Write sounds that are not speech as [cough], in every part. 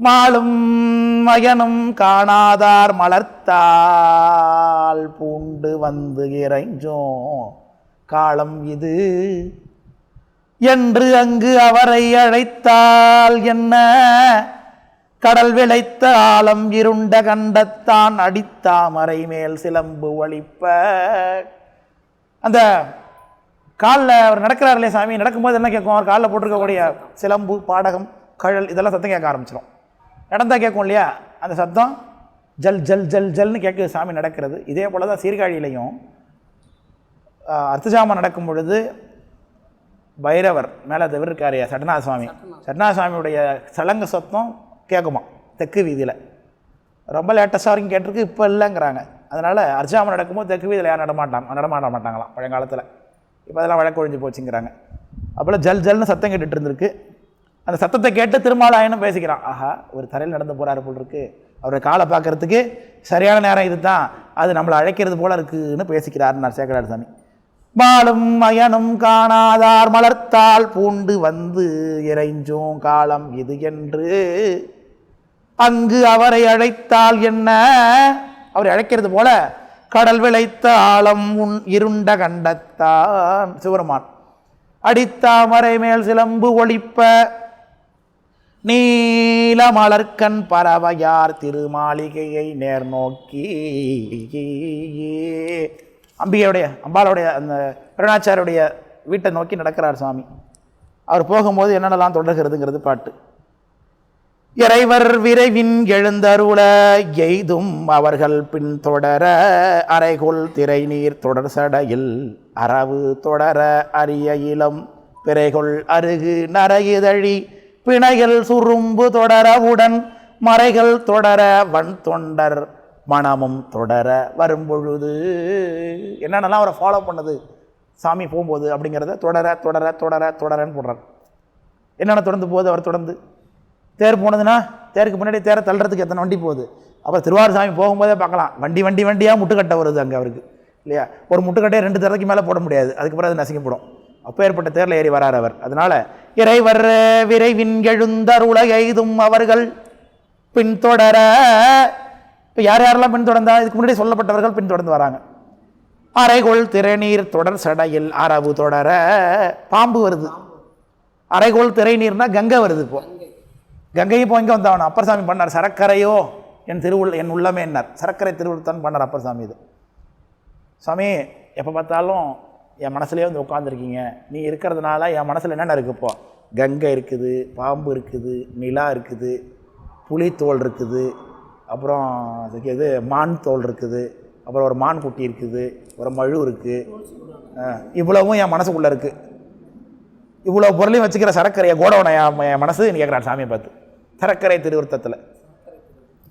மாளும் மயனும் காணாதார் மலர்த்தால் பூண்டு வந்து இறைஞ்சோம். காலம் இது. என்று அங்கு அவரை அழைத்தால் என்ன? கடல் விளைத்த ஆழம் இருண்ட கண்டத்தான் அடித்தாமரை மேல் சிலம்பு ஒழிப்ப. அந்த காலில் அவர் நடக்கிறார் இல்லையா சாமி? நடக்கும்போது என்ன கேட்கும்? அவர் காலில் போட்டிருக்கக்கூடிய சிலம்பு பாடகம் கழல் இதெல்லாம் சத்தம் கேட்க ஆரம்பிச்சிடும் நடந்தா கேட்கும் இல்லையா? அந்த சத்தம் ஜல் ஜல் ஜல் ஜல்னு கேட்குது. சாமி நடக்கிறது. இதே போல தான் சீர்காழியிலையும் ஆஹ், அர்த்தஜாமம் நடக்கும் பொழுது பைரவர் மேலே தவிர இருக்காரு சட்டநாத சுவாமி சட்டநாத சுவாமியுடைய சலங்க சத்தம் கேட்குமா? தெற்கு வீதியில். ரொம்ப லேட்டஸ்டாக வரைக்கும் கேட்டிருக்கு இப்போ இல்லைங்கிறாங்க. அதனால் அர்ஜாமம் நடக்கும்போது தெற்கு வீதியில் யாரும் நடமாட்டாங்க நடமாட மாட்டாங்களாம் பழங்காலத்தில். இப்போ அதெல்லாம் வழக்கு ஒழிஞ்சு போச்சுங்கிறாங்க. அப்போல்லாம் ஜல் ஜல்னு சத்தம் கேட்டுட்டு இருந்திருக்கு. அந்த சத்தத்தை கேட்டு திருமாலாயனும் பேசிக்கிறான். ஆஹா ஒரு தரையில் நடந்து போகிறாரு போல் இருக்கு அவரை காலை பார்க்கறதுக்கு சரியான நேரம் இது தான் அது நம்மளை அழைக்கிறது போல இருக்குன்னு பேசிக்கிறார்னார் சேகரார் சாமி பாலும் மயனும் காணாதார் மலர்த்தால் பூண்டு வந்து இறைஞ்சோம் காலம் இது என்று. அங்கு அவரை அழைத்தால் என்ன? அவரை அழைக்கிறது போல கடல் விளைத்த ஆழம் உன் இருண்ட கண்டத்தான். சிவருமான் அடித்தாமரை மேல் சிலம்பு ஒளிப்ப நீல மலர்க்கண் பறவையார் திருமாளிகையை நேர் நோக்கி. அம்பிகையுடைய அம்பாளுடைய அந்த அருணாச்சாரியுடைய வீட்டை நோக்கி நடக்கிறார் சுவாமி அவர் போகும்போது என்னென்னலாம் தொடர்கிறதுங்கிறது பாட்டு. இறைவர் விரைவின் எழுந்தருள எய்தும் அவர்கள் பின்தொடர அரைகொள் திரை நீர் தொடர் சடையில் அரவு தொடர அரிய இளம் பிறைகொள் அருகு நரையிதழி பிணைகள் சுரும்பு தொடர உடன் மறைகள் தொடர வன் தொண்டர் மனமும் தொடர வரும்பொழுது என்னென்னலாம் அவரை ஃபாலோ பண்ணுது? சாமி போகும்போது அப்படிங்கிறத தொடர தொடர தொடர தொடரன்னு போடுறார். என்னென்ன தொடர்ந்து போகுது அவர் தொடர்ந்து? தேர் போனதுன்னா தேருக்கு முன்னாடி தேரை தள்ளுறதுக்கு எத்தனை வண்டி போகுது? அப்புறம் திருவாரூர் சாமி போகும்போதே பார்க்கலாம். வண்டி வண்டி வண்டியாக முட்டுக்கட்டை வருது அங்கே அவருக்கு. இல்லையா? ஒரு முட்டுக்கட்டையை ரெண்டு தேரத்துக்கு மேலே போட முடியாது. அதுக்கப்புறம் அது நசிக்கப்படும் அப்போ ஏற்பட்ட தேரில் ஏறி வரார் அவர். அதனால் இறைவர் விரைவின் எழுந்தருள எய்தும் அவர்கள் பின்தொடர. இப்போ யார் யாரெல்லாம் பின்தொடர்ந்தா? இதுக்கு முன்னாடி சொல்லப்பட்டவர்கள் பின்தொடர்ந்து வராங்க. அரைகோள் திரைநீர் தொடர் சடையில் அரபு தொடர. பாம்பு வருது. அரைகோள் திரைநீர்னா கங்கை வருது இப்போ. கங்கையும் இப்போ இங்கே வந்தவன்? அப்பர் சாமி பண்ணார். சரக்கரையோ? என் திருவுள் என் உள்ளமே என்னார். சரக்கரை திருவுள்தான் பண்ணார் அப்பர் சாமி இது. சாமி எப்போ பார்த்தாலும் என் மனசுலேயே வந்து உட்காந்துருக்கீங்க நீ இருக்கிறதுனால என் மனசில் என்னென்ன இருக்குது கங்கை இருக்குது பாம்பு இருக்குது நிலா இருக்குது புலித்தோல் இருக்குது அப்புறம் இது மான் தோல் இருக்குது அப்புறம் ஒரு மான் குட்டி இருக்குது ஒரு மழு இருக்குது இவ்வளவும் என் மனசுக்குள்ளே இருக்குது இவ்வளோ பொருளையும் வச்சுக்கிற சரக்கரையை கோடவனை என் என் மனசு கேட்குறான் சாமியை பார்த்து. சரக்கரை திருவிருத்தத்தில்.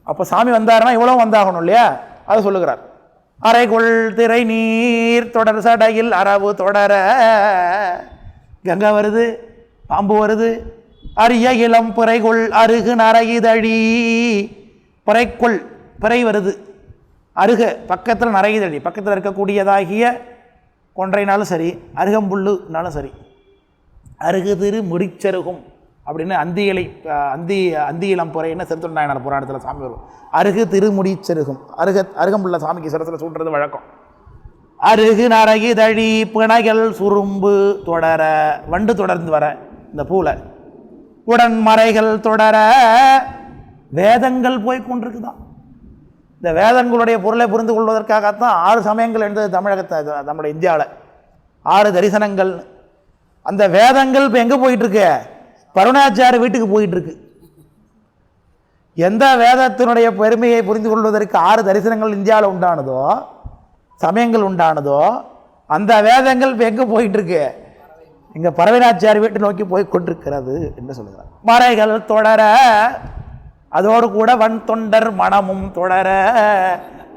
அப்போ சாமி வந்தாருன்னா இவ்வளோ வந்தாகணும் இல்லையா? அதை சொல்லுகிறார். அரைகொள் திரை நீர் தொடர் சடையில் அரவு தொடர. கங்கை வருது பாம்பு வருது அரிய இளம் பிறைகுள் அருகு நரையுதழி. பிறைக்குள் பிறை வருது அருக பக்கத்தில் நரையுதழி பக்கத்தில் இருக்கக்கூடியதாகிய கொன்றைனாலும் சரி அருகம்புல்லுனாலும் சரி. அருகு திரு முடிச்சருகும். அப்படின்னு அந்தியலை அந்தி அந்தியிலம் இளம் புறைன்னு செருத்துண்டாயனார் புராணத்தில் சாமி வரும். அருகு திருமுடி செருகும். அருக அருகம்புள்ள சாமிக்கு சிரத்தில் சூட்டுறது வழக்கம். அருகு நரகி தழி பிணைகள் சுரும்பு தொடர வண்டு தொடர்ந்து வர இந்த பூவில் உடன் மறைகள் தொடர வேதங்கள் போய் கொண்டிருக்குதான் இந்த வேதங்களுடைய பொருளை புரிந்து கொள்வதற்காகத்தான் ஆறு சமயங்கள் எழுந்தது தமிழகத்தை நம்முடைய இந்தியாவில். ஆறு தரிசனங்கள். அந்த வேதங்கள் இப்போ எங்கே போயிட்டுருக்கு வருணாச்சார வீட்டுக்கு போயிட்டுருக்கு. எந்த வேதத்தினுடைய பெருமையை புரிந்து கொள்வதற்கு ஆறு தரிசனங்கள் இந்தியாவில் உண்டானதோ சமயங்கள் உண்டானதோ அந்த வேதங்கள் இப்போ எங்கே போயிட்டுருக்கு? இங்கே பரவனாச்சாரி வீட்டை நோக்கி போய் கொண்டிருக்கிறது என்று சொல்லுகிறார் மறைகள் தொடர அதோடு கூட வன் தொண்டர் மனமும் தொடர.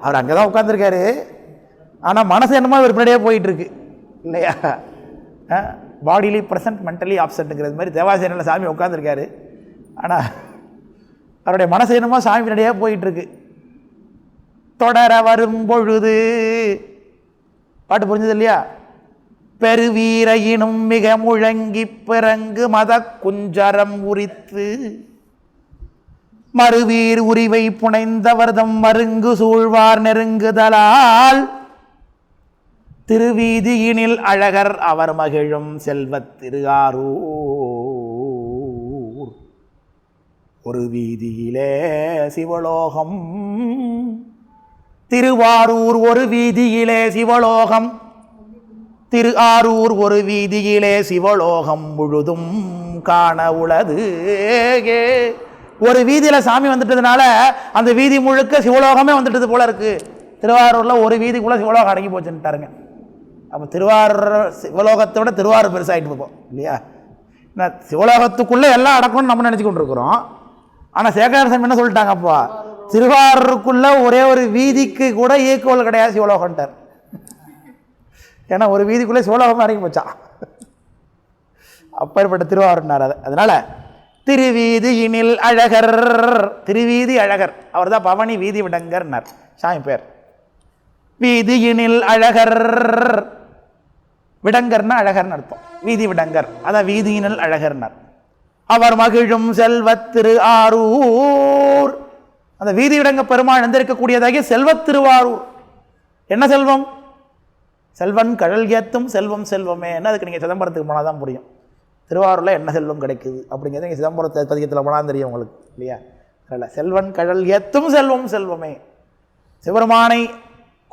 அவர் அங்கே தான் உட்காந்துருக்காரு ஆனால் மனசு என்னமோ இவர் பின்னாடியே போயிட்டுருக்கு. இல்லையா? பாடிலி ப்ரெசன்ட் மென்டலி ஆப்சென்ட்டுங்கிறது மாதிரி தேவாசேனில் சாமி உட்காந்துருக்காரு ஆனால் அவருடைய மனசு என்னமோ சாமி பின்னாடியே போயிட்டுருக்கு. தொடர வரும் பொழுது பாட்டு புரிஞ்சது இல்லையா? பெருவீரையினும் மிக முழங்கி பிறங்கு மத குஞ்சரம் உரித்து மறுவீர் உரிவை புனைந்தவர்தம் மருங்கு சூழ்வார் நெருங்குதலால் திருவீதியினில் அழகர் அவர் மகிழும் செல்வத் திருஆரூர் ஒரு வீதியிலே சிவலோகம் திருவாரூர் ஒரு வீதியிலே சிவலோகம் திரு ஆரூர் ஒரு வீதியிலே சிவலோகம் முழுதும் காண உளது ஒரு வீதியில் சாமி வந்துட்டதுனால அந்த வீதி முழுக்க சிவலோகமே வந்துட்டது போல இருக்கு. திருவாரூரில் ஒரு வீதிக்குள்ளே சிவலோகம் அடங்கி போச்சுன்ட்டாருங்க அப்போ திருவாரூர் சிவலோகத்தை விட திருவாரூர் பெருசாகிட்டு போகும் இல்லையா? என்ன சிவலோகத்துக்குள்ளே எல்லாம் அடக்கணும்னு நம்ம நினச்சி இருக்கிறோம் ஆனால் சேகரசம் என்ன சொல்லிட்டாங்க அப்பா? திருவாரூருக்குள்ளே ஒரே ஒரு வீதிக்கு கூட ஈக்குவல் கிடையாது சிவலோகன்ட்டார். ஏன்னா ஒரு வீதிக்குள்ளே சிவலோகம் இறங்கி போச்சான் அப்பேற்பட்ட திருவாரூர்னார் அது. திருவீதி திருவீதியினில் அழகர் திருவீதி அழகர். அவர் தான் பவனி வீதி விடங்கர்னார். சாமி பேர். வீதியினில் அழகர். விடங்கர்னா அழகர்னு அர்த்தம். வீதி விடங்கர். அதான் வீதியினல் அழகர்னார். அவர் மகிழும் செல்வத் திரு ஆரூர். அந்த வீதி விடங்க பெருமாள் எந்திருக்கக்கூடியதாகிய செல்வத்திருவாரூர் என்ன செல்வம்? செல்வன் கடல் ஏத்தும் செல்வம் செல்வமே. என்ன அதுக்கு நீங்கள் சிதம்பரத்துக்கு போனால் தான் புரியும். திருவாரூரில் என்ன செல்வம் கிடைக்குது அப்படிங்கிறது நீங்கள் சிதம்பரத்தை பதிகத்தில் போனால் தெரியும் உங்களுக்கு இல்லையா? இல்லை செல்வன் கடல் ஏத்தும் செல்வம் செல்வமே. சிவருமானை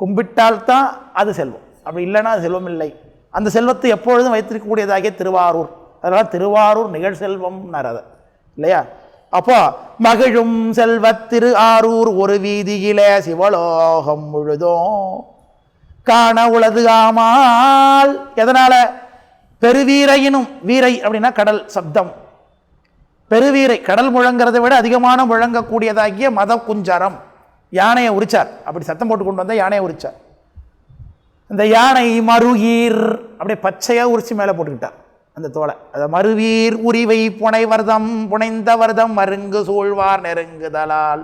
கும்பிட்டால்தான் அது செல்வம். அப்படி இல்லைன்னா அது செல்வம் இல்லை அந்த செல்வத்தை எப்பொழுதும் வைத்திருக்கக்கூடியதாகிய திருவாரூர். அதனால் திருவாரூர் நிகழ் செல்வம் அதை இல்லையா? அப்போ மகிழும் செல்வத் திரு ஆரூர் ஒரு வீதியிலே சிவலோகம் முழுதும் காண உளது ஆமால். எதனால? பெருவீரையினும் வீரை அப்படின்னா கடல் சப்தம். பெருவீரை கடல் முழங்கிறதை விட அதிகமான முழங்கக்கூடியதாகிய மத குஞ்சரம் யானையை உரிச்சார். அப்படி சத்தம் போட்டு கொண்டு வந்தால் யானையை உரிச்சார். இந்த யானை மருகீர். அப்படியே பச்சையாக உரிச்சு மேலே போட்டுக்கிட்டார் அந்த தோலை. அதை மருவீர் உரிவை புனைவர்தம் புனைந்த வர்தம் மருங்கு சூழ்வார் நெருங்குதலால்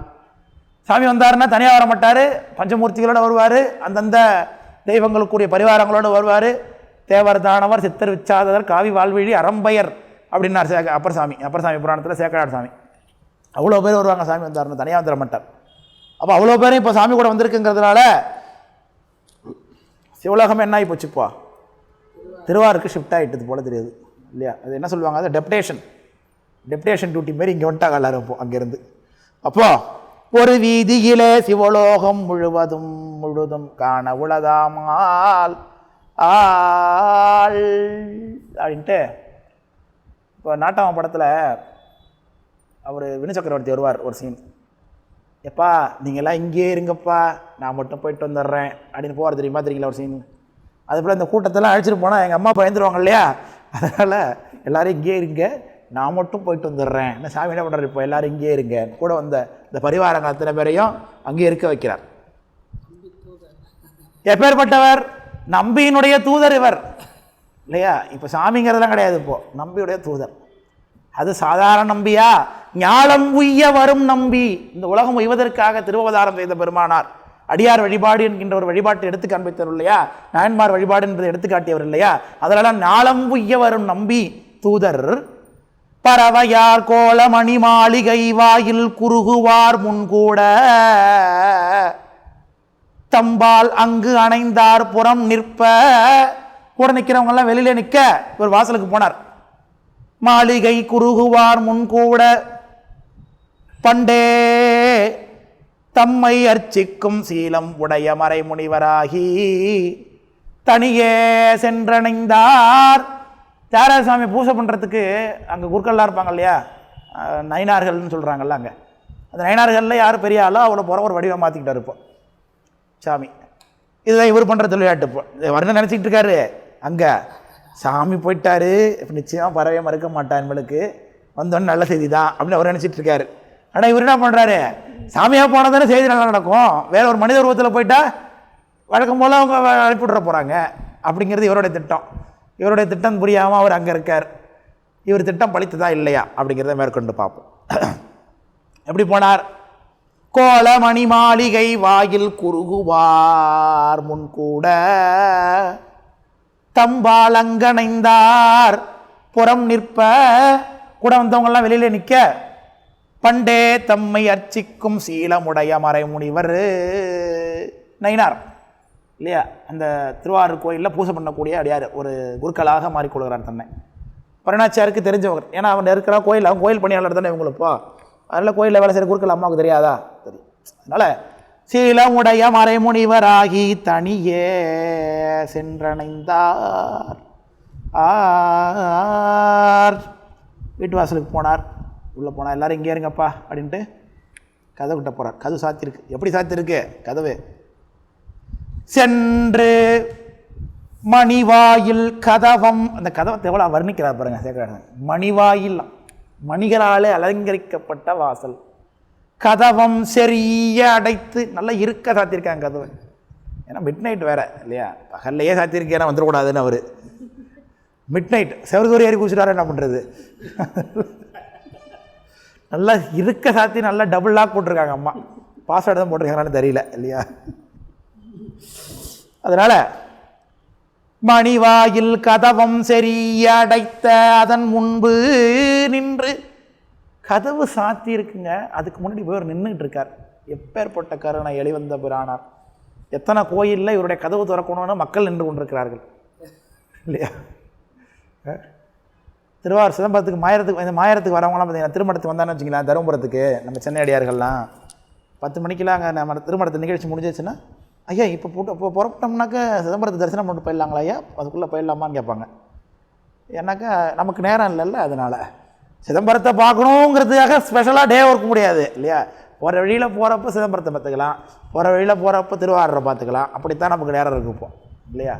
சாமி வந்தாருன்னா தனியாக வர மாட்டார் பஞ்சமூர்த்திகளோடு வருவார் அந்தந்த தெய்வங்களுக்குரிய பரிவாரங்களோடு வருவார். தேவர் தானவர் சித்தர் விச்சாதவர் காவி வாழ்விழி அறம்பயர் அப்படின்னார் சேக அப்பர் சாமி அப்பர் சாமி புராணத்தில் சேக்கராட் சாமி. அவ்வளோ பேர் வருவாங்க சாமி வந்தாருன்னு தனியாக வந்துட மாட்டார். அப்போ அவ்வளோ பேரும் இப்போ சாமி கூட வந்திருக்குங்கிறதுனால சிவலோகம் என்ன ஆகி போச்சுப்பா திருவாருக்கு ஷிஃப்ட் ஆகிட்டது போல தெரியுது. இல்லையா? அது என்ன சொல்லுவாங்க? அது டெப்டேஷன் டெப்டேஷன் டியூட்டி மாரி இங்கே வந்துட்டாங்க எல்லாரும் இப்போ அங்கேருந்து. அப்போ ஒரு வீதியிலே சிவலோகம் முழுவதும் முழுதும் காண உளதாமால் ஆள். அப்படின்ட்டு இப்போ நாட்டாம படத்தில் அவர் வினு சக்கரவர்த்தி வருவார் ஒரு சீன் எப்பா நீங்கள்லாம் இங்கேயே இருங்கப்பா நான் மட்டும் போயிட்டு வந்துடுறேன் அப்படின்னு போகிற தெரியுமா தெரியுங்களா ஒரு சீன் அது போல் இந்த கூட்டத்தெல்லாம் அழைச்சிட்டு போனால் எங்கள் அம்மா பயந்துருவாங்க இல்லையா? அதனால் எல்லோரும் இங்கேயே இருங்க நான் மட்டும் போயிட்டு வந்துடுறேன். என்ன சாமி என்ன பண்ணுறாரு இப்போ? எல்லோரும் இங்கேயே இருங்க. கூட வந்த இந்த பரிவாரங்க அத்தனை பேரையும் அங்கேயே இருக்க வைக்கிறார். எப்பேற்பட்டவர்? நம்பியினுடைய தூதர் இவர். இல்லையா? இப்போ சாமிங்கிறதெல்லாம் கிடையாது இப்போது நம்பியுடைய தூதர். அது சாதாரண நம்பியா? ஞாலம் உய்ய வரும் நம்பி. இந்த உலகம் உய்வதற்காக திருவவதாரம் செய்த பெருமானார் அடியார் வழிபாடு என்கின்ற ஒரு வழிபாட்டை எடுத்து காண்பித்தவர் இல்லையா? நாயன்மார் வழிபாடு என்பதை எடுத்து காட்டியவர் இல்லையா? அதனால ஞாலம் உய்ய வரும் நம்பி தூதர் பறவையார் கோலமணி மாளிகை வாயில் குறுகுவார் முன்கூட. தம்பால் அங்கு அணைந்தார் புறம் நிற்ப. கூட நிற்கிறவங்கெல்லாம் வெளியில நிற்க ஒரு வாசலுக்கு போனார். மாளிகை குறுகுவார் முன்கூட. பண்டே. தம்மை அர்ச்சிக்கும் சீலம் உடைய மறைமுனிவராகி தனியே சென்றணைந்தார். தியாகராஜசாமி பூஜை பண்ணுறதுக்கு அங்கே குருக்கள்லாம் இருப்பாங்க இல்லையா? நயனார்கள்னு நயினார்கள்னு சொல்கிறாங்கல்ல அங்கே. அந்த நயனார்களில் யார் பெரிய ஆளோ அவ்வளோ போகிற ஒரு வடிவம் மாற்றிக்கிட்டார் இப்போ. சாமி. இதுதான் இவர் பண்ணுற விளையாட்டு இப்போ. வரணும் நினச்சிக்கிட்டு இருக்காரு? அங்கே. சாமி போயிட்டாரு. நிச்சயமாக பறவை மறுக்க மாட்டான் என்பளுக்கு வந்தோன்னு நல்ல செய்தி தான் அப்படின்னு அவர் நினச்சிட்டு இருக்காரு. ஆனால் இவர் என்ன பண்ணுறாரு சாமியாக போனால் தானே செய்தி நல்லா நடக்கும். வேற ஒரு மனித உருவத்தில் போயிட்டால் வழக்கம் போல் அவங்க அனுப்பிவிட்ற போகிறாங்க அப்படிங்கிறது இவருடைய திட்டம். இவருடைய திட்டம் புரியாமல் அவர் அங்கே இருக்கார். இவர் திட்டம் பழித்ததா இல்லையா? அப்படிங்கிறத மேற்கொண்டு பார்ப்போம். [clears throat] எப்படி போனார்? கோலமணி மாளிகை வாயில் குறுகுவார் முன்கூட தம்பாலங்கணைந்தார் புறம் நிற்ப. கூட வந்தவங்கெல்லாம் வெளியில் நிற்க பண்டே தம்மை அர்ச்சிக்கும் சீலமுடைய மறைமுனிவர். நயினார். இல்லையா? அந்த திருவாரூர் கோயிலில் பூஜை பண்ணக்கூடிய அடியார். ஒரு குருக்களாக மாறிக்கொள்கிறார் தன்னை. பரணாச்சாருக்கு தெரிஞ்சவர் ஏன்னா அவன் இருக்கிற கோயில் அவன் கோயில் பணியாளர் தானே இவங்களுப்பா அதில் கோயிலில் வேலை செய்கிற குருக்கள் அம்மாவுக்கு தெரியாதா? தெரியும் அதனால் சீலமுடைய மறைமுனிவராகி தனியே சென்றணைந்தார். ஆர். வீட்டு வாசலுக்கு போனார். உள்ளே போனால் எல்லோரும் இங்கே இருங்கப்பா அப்படின்ட்டு கதவு கிட்ட போகிறார் கதவு சாத்திருக்கு எப்படி சாத்திருக்கு கதவு. சென்று மணிவாயில் கதவம். அந்த கதவத்தை எவ்வளோ வர்ணிக்கிறார் பாருங்க சேகராஜன் மணிவாயில் மணிகளாலே அலங்கரிக்கப்பட்ட வாசல். கதவம் சரிய அடைத்து நல்லா இருக்க சாத்தியிருக்காங்க கதவை. ஏன்னா மிட் நைட் வேற இல்லையா? பகல்லையே சாத்தியிருக்கேன் வந்துடக்கூடாதுன்னு அவர். மிட் நைட் செவருதோரி ஏறி குடிச்சிட்டாரு என்ன பண்ணுறது நல்லா இருக்க சாத்தி நல்லா டபுள் லாக் போட்டிருக்காங்க அம்மா. பாஸ்வேர்டு தான் போட்டிருக்காங்கன்னு தெரியல இல்லையா? அதனால் மணிவாயில் கதவம் சரியடைத்த அதன் முன்பு நின்று கதவு சாத்தி இருக்குங்க. அதுக்கு முன்னாடி இவர் நின்றுட்டு இருக்கார். எப்பேற்பட்ட கருணை எளிவந்த பிரானார் எத்தனை கோயிலில் இவருடைய கதவு திறக்கணும்னு மக்கள் நின்று கொண்டிருக்கிறார்கள். இல்லையா? திருவாரூர் சிதம்பரத்துக்கு மாயிரத்துக்கு இந்த மாயிரத்துக்கு வரவங்களாம் பார்த்தீங்கன்னா திருமணத்துக்கு வந்தான்னு வச்சுங்களேன் தருமபுரத்துக்கு நம்ம சென்னை அடியார்கள்லாம். பத்து மணிக்கெல்லாம் அங்கே நம்ம திருமணத்தை நிகழ்ச்சி முடிஞ்சிச்சுன்னா ஐயா இப்போ போட்டு இப்போ புறப்பட்டோம்னாக்க சிதம்பரத்து தரிசனம் பண்ணிட்டு போயிடலாங்களா ஐயா? அதுக்குள்ளே போயிடலாமான்னு கேட்பாங்க. ஏன்னாக்கா நமக்கு நேரம் இல்லைல்ல அதனால். சிதம்பரத்தை பார்க்கணுங்கிறதுக்காக ஸ்பெஷலாக டே ஒர்க்க முடியாது இல்லையா? போகிற வழியில் போகிறப்ப சிதம்பரத்தை பார்த்துக்கலாம். போகிற வழியில் போகிறப்ப திருவாரூரை பார்த்துக்கலாம். அப்படித்தான் நமக்கு நேரம் இருக்கும் இப்போ இல்லையா?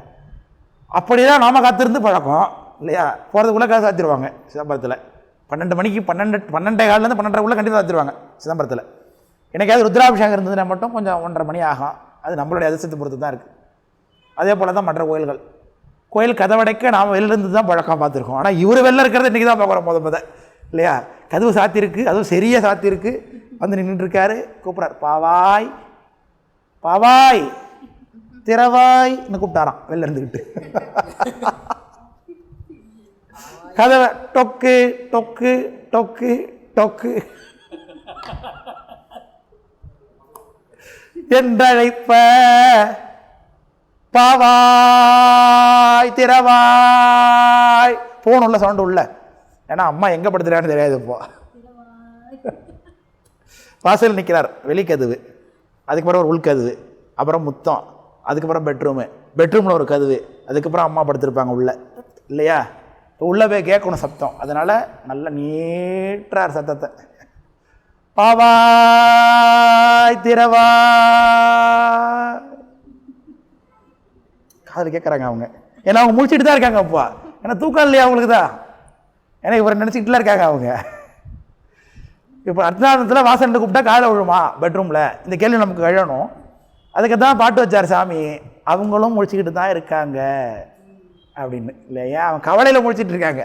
அப்படி தான் நாம் காத்திருந்து பழக்கம். இல்லையா? போகிறதுக்குள்ளே காசு சாத்திடுவாங்க சிதம்பரத்தில். பன்னெண்டு மணிக்கு பன்னெண்டு பன்னெண்டே காலிலேருந்து பன்னெண்டரைக்குள்ளே கண்டிப்பாக சாத்திடுவாங்க சிதம்பரத்தில். எனக்காவது ருத்ராபிஷேகம் இருந்ததுன்னா மட்டும் கொஞ்சம் ஒன்றரை மணி ஆகும். அது நம்மளுடைய அதிர்ஷ்டத்தை பொறுத்து தான் இருக்குது அதே போல் தான் மற்ற கோயில்கள். கோயில் கதவடைக்க நாம் வெளிலேருந்து தான் பழக்கம் பார்த்துருக்கோம். ஆனால் இவர் வெளில இருக்கிறத இன்றைக்கி தான் பார்க்குறோம் முத முத. இல்லையா? கதவு சாத்தியிருக்கு அதுவும் சரியாக சாத்தியிருக்கு. வந்து நின்றுட்டுருக்காரு கூப்பிட்றார். பாவாய் பாவாய் திறவாய்னு கூப்பிட்டாராம் வெளில இருந்துக்கிட்டு கதவை டொக்கு டொக்கு டொக்கு டொக்கு. என்றழைப்ப பாவாய் திறவாய். போன் உள்ள சவுண்டு உள்ள. ஏன்னா அம்மா எங்கே படுத்துறான்னு தெரியாது இப்போ. வாசல் நிற்கிறார் வெளிக்கதவு. அதுக்கப்புறம் ஒரு உள்கதவு. அப்புறம் முத்தம். அதுக்கப்புறம் பெட்ரூமு பெட்ரூமில் ஒரு கதவு. அதுக்கப்புறம் அம்மா படுத்திருப்பாங்க உள்ள. இல்லையா? இப்போ உள்ளே போய் கேட்கணும் சத்தம் அதனால் நல்ல நீட்டார் சத்தத்தை. பாவாய் திரவா காதில் கேட்குறாங்க அவங்க. ஏன்னா அவங்க முடிச்சுட்டு தான் இருக்காங்க அப்பா. ஏன்னா தூக்கம் இல்லையா அவங்களுக்கு தான்? ஏன்னா இவரை நினச்சிக்கிட்டுலாம் இருக்காங்க அவங்க. இப்போ அர்த்தநாதத்தில் வாசலில் கூப்பிட்டா காலை விழுமா? பெட்ரூமில் இந்த கேள்வி நமக்கு எழணும். அதுக்கு தான் பாட்டு வச்சார் சாமி. அவங்களும் முழிச்சுக்கிட்டு தான் இருக்காங்க. அப்படின்னு. இல்லையா? அவன் கவலையில் முடிச்சிட்டு இருக்காங்க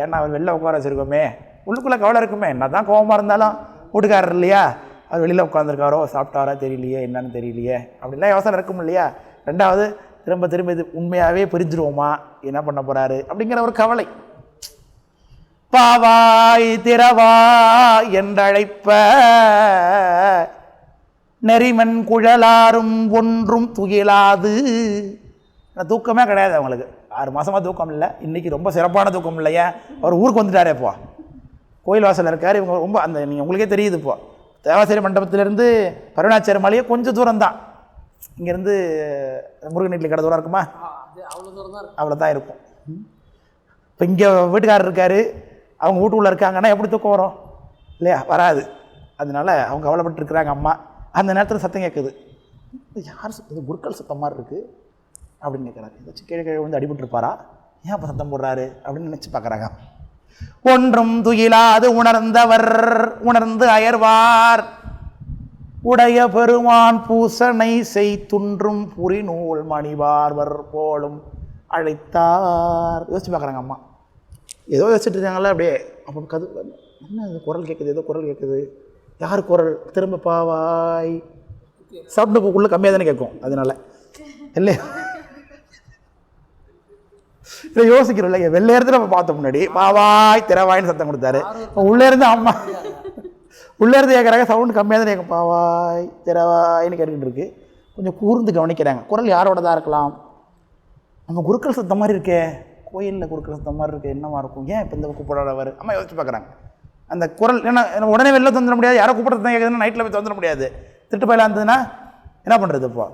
ஏன்னா அவன் வெளில உட்கார வச்சிருக்கோமே. உள்ளுக்குள்ளே கவலை இருக்குமே. என்ன தான் கோபமாக இருந்தாலும் வீட்டுக்காரர் இல்லையா? அவர் வெளியில் உட்காந்துருக்காரோ சாப்பிட்டாரோ தெரியலையே என்னன்னு தெரியலையே. அப்படிலாம் யோசனை இருக்கும் இல்லையா? ரெண்டாவது திரும்ப திரும்ப இது உண்மையாகவே பிரிஞ்சிருவோமா? என்ன பண்ண போகிறாரு அப்படிங்கிற ஒரு கவலை. பாவாய் திறவா என்றழைப்ப நெறிமன் குழலாரும் ஒன்றும் துகிலாது தூக்கமே கிடையாது அவங்களுக்கு. ஆறு மாசமா தூக்கம் இல்லை. இன்னைக்கு ரொம்ப சிறப்பான தூக்கம் இல்லையா? அவர் ஊருக்கு வந்துட்டாரே இப்போ கோயில் வாசல்ல இருக்கார். இவங்க ரொம்ப அந்த நீங்கள் உங்களுக்கே தெரியுது இப்போ தேவாசிரி மண்டபத்திலேருந்து கருணாச்சாரி மலையே கொஞ்சம் தூரம் தான் இங்கேருந்து முருகன் இட்லி கடை தூரம் இருக்குமா? அவ்வளோ தூரம் தான் இருக்கும். இப்போ இங்கே வீட்டுக்காரர் இருக்கார். அவங்க வீட்டுக்குள்ளே இருக்காங்கன்னா எப்படி தூக்கம் வரும்? இல்லையா? வராது. அதனால அவங்க கவலைப்பட்டு இருக்கிறாங்க அம்மா. அந்த நேரத்தில் சத்தம் கேட்குது யார் சத்தம் இது குருக்கள் சத்தம் மாதிரி இருக்குது அப்படின்னு கேட்குறாரு ஏதாச்சும் கீழே கீழே வந்து அடிபட்டுருப்பாரா? ஏன் அப்போ சத்தம் போடுறாரு? அப்படின்னு நினச்சி பார்க்குறாங்க. ஒன்றும் துயிலாது உணர்ந்தவர் உணர்ந்து அயர்வார். உடைய பெருமான் பூசனை செய் துன்றும் புரிநூல் மணிவார்வர் போலும் அழைத்தார். யோசிச்சு பார்க்குறாங்க அம்மா. ஏதோ யோசிச்சுட்டு இருக்காங்களே அப்படியே. அப்போ கது என்ன இது குரல் கேட்குது ஏதோ குரல் கேட்குது யார் குரல்? திரும்ப பாவாய். சாப்பிட்டு புக்குள்ளே கம்மியாக தானே கேட்கும் அதனால. இல்லையா? இதை யோசிக்கிறோம் இல்லையா வெளில இருந்து நம்ம பார்த்த முன்னாடி பாவாய் திறவாய்னு சத்தம் கொடுத்தாரு. இப்போ உள்ளே இருந்து அம்மா உள்ளேருந்து கேட்குறாங்க சவுண்டு கம்மியாக தான் கேட்கும் பாவாய் திரவாய்னு கேட்டுக்கிட்டு இருக்கு. கொஞ்சம் கூர்ந்து கவனிக்கிறாங்க. குரல் யாரோடதா இருக்கலாம்? நம்ம குருக்கள் சத்தம் மாதிரி இருக்கே. கோயிலில் குருக்கள் சத்தம் மாதிரி இருக்கு. என்னவா இருக்கும்? ஏன் இப்போ இந்த கூப்பிடாதவர் அம்மா யோசிச்சு பார்க்குறாங்க அந்த குரல் ஏன்னா உடனே வெளில தந்துட முடியாது. யாரோ கூப்பிட்றது தான் கேட்குதுன்னா நைட்டில் போய் தந்துட முடியாது. திட்டு பயிலாக இருந்ததுன்னா என்ன பண்ணுறது இப்போ?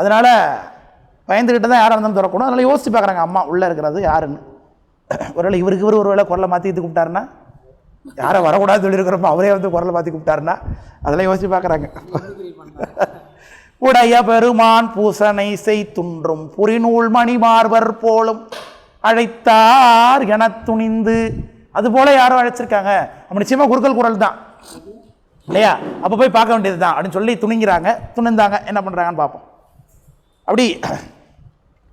அதனால் பயந்துக்கிட்டு தான் யாராக இருந்தாலும் திறக்கணும். அதனால் யோசிச்சு பார்க்குறாங்க அம்மா உள்ளே இருக்கிறது யாருன்னு. ஒருவேளை இவருக்கு இவர் ஒருவேளை குரலை மாற்றி இது கூப்பிட்டாருன்னா யாரை வரக்கூடாது சொல்லியிருக்கிறப்போ அவரே வந்து குரலை மாற்றி கூப்பிட்டாருன்னா அதெல்லாம் யோசிச்சு பார்க்குறாங்க. உடைய பெருமான் பூசனை செய்துன்றும் புரிநூல் மணிமார்வர் போலும் அழைத்தார் எனத் துணிந்து. அது போல யாரோ அழைச்சிருக்காங்க. அப்படி நிச்சயமாக குறுக்கல் குரல் தான். இல்லையா? அப்போ போய் பார்க்க வேண்டியது தான் அப்படின்னு சொல்லி துணிங்கிறாங்க. துணிந்தாங்க. என்ன பண்ணுறாங்கன்னு பார்ப்போம். அப்படி